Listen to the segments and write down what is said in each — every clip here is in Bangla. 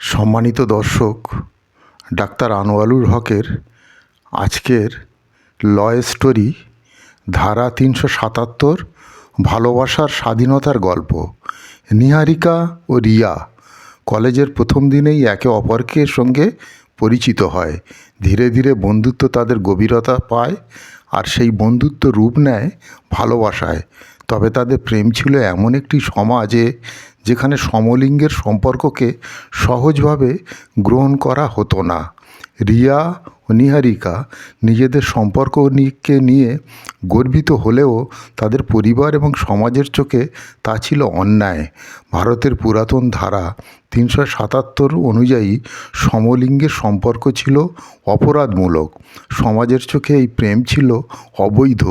সম্মানিত দর্শক, ডাক্তার আনোয়ারুল হকের আজকের ল স্টোরি, ধারা তিনশো সাতাত্তর, ভালোবাসার স্বাধীনতার গল্প। নিহারিকা ও রিয়া কলেজের প্রথম দিনেই একে অপরকে সঙ্গে পরিচিত হয়। ধীরে ধীরে বন্ধুত্ব তাদের গভীরতা পায় আর সেই বন্ধুত্ব রূপ নেয় ভালোবাসায়। তবে তাদের প্রেম ছিল এমন একটি সমাজে যেখানে সমলিঙ্গের সম্পর্ককে সহজভাবে গ্রহণ করা হতো না। রিয়া ও নিহারিকা নিজেদের সম্পর্ককে নিয়ে গর্বিত হলেও তাদের পরিবার এবং সমাজের চোখে তা ছিল অন্যায়। ভারতের পুরাতন ধারা তিনশো সাতাত্তর অনুযায়ী সমলিঙ্গের সম্পর্ক ছিল অপরাধমূলক। সমাজের চোখে এই প্রেম ছিল অবৈধ,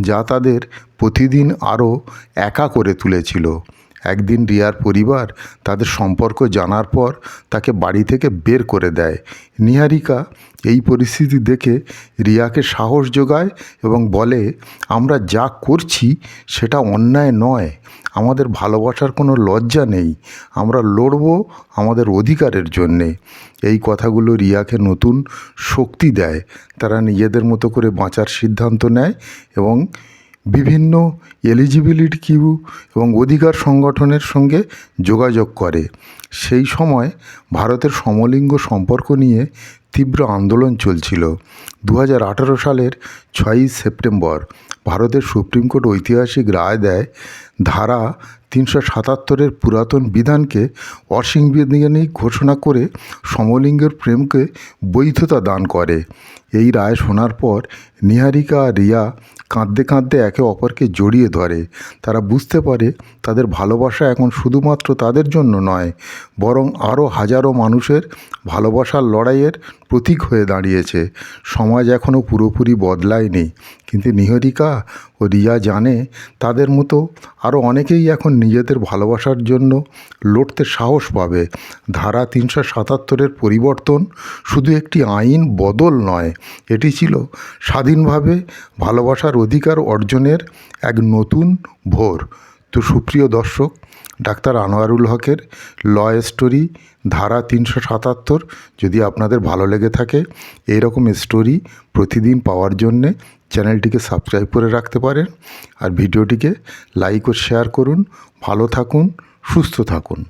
যা তাদের প্রতিদিন আরও একা করে তুলেছিল। একদিন রিয়ার পরিবার তাদের সম্পর্ক জানার পর তাকে বাড়ি থেকে বের করে দেয়। নিহারিকা এই পরিস্থিতি দেখে রিয়াকে সাহস যোগায় এবং বলে, আমরা যা করছি সেটা অন্যায় নয়। আমাদের ভালোবাসার কোনো লজ্জা নেই। আমরা লড়ব আমাদের অধিকারের জন্যে। এই কথাগুলো রিয়াকে নতুন শক্তি দেয়। তারা নিজেদের মতো করে বাঁচার সিদ্ধান্ত নেয় এবং বিভিন্ন এলিজিবিলিটি কিউ এবং অধিকার সংগঠনের সঙ্গে যোগাযোগ করে। সেই সময় ভারতের সমলিঙ্গ সম্পর্ক নিয়ে তীব্র আন্দোলন চলছিল। দু হাজার আঠারো সালের ছয়ই সেপ্টেম্বর ভারতের সুপ্রিম কোর্ট ঐতিহাসিক রায় দেয়, ধারা তিনশো সাতাত্তরের পুরাতন বিধানকে অসাংবিধানিক ঘোষণা করে সমলিঙ্গের প্রেমকে বৈধতা দান করে। এই রায় শোনার পর নিহারিকা আর রিয়া কাঁদতে কাঁদতে একে অপরকে জড়িয়ে ধরে। তারা বুঝতে পারে তাদের ভালোবাসা এখন শুধুমাত্র তাদের জন্য নয়, বরং আরও হাজারো মানুষের ভালোবাসার লড়াইয়ের প্রতীক হয়ে দাঁড়িয়েছে। সমাজ এখনও পুরোপুরি বদলায়নি, কিন্তু নিহারিকা ও রিয়া জানে তাদের মতো আরও অনেকেই এখন নিজেদের ভালোবাসার জন্য লড়তে সাহস পাবে। ধারা তিনশো সাতাত্তরের পরিবর্তন শুধু একটি আইন বদল নয় এটি ছিল স্বাধীনভাবে ভালোবাসার অধিকার অর্জনের এক নতুন ভোর। তো সুপ্রিয় দর্শক, ডাক্তার আনোয়ারুল হকের ল স্টোরি, ধারা তিনশো সাতাত্তর, যদি আপনাদের ভালো লেগে থাকে এই রকম স্টোরি প্রতিদিন পাওয়ার জন্যে চ্যানেলটিকে সাবস্ক্রাইব করে রাখতে পারেন। আর ভিডিওটিকে লাইক ও শেয়ার করুন। ভালো থাকুন, সুস্থ থাকুন।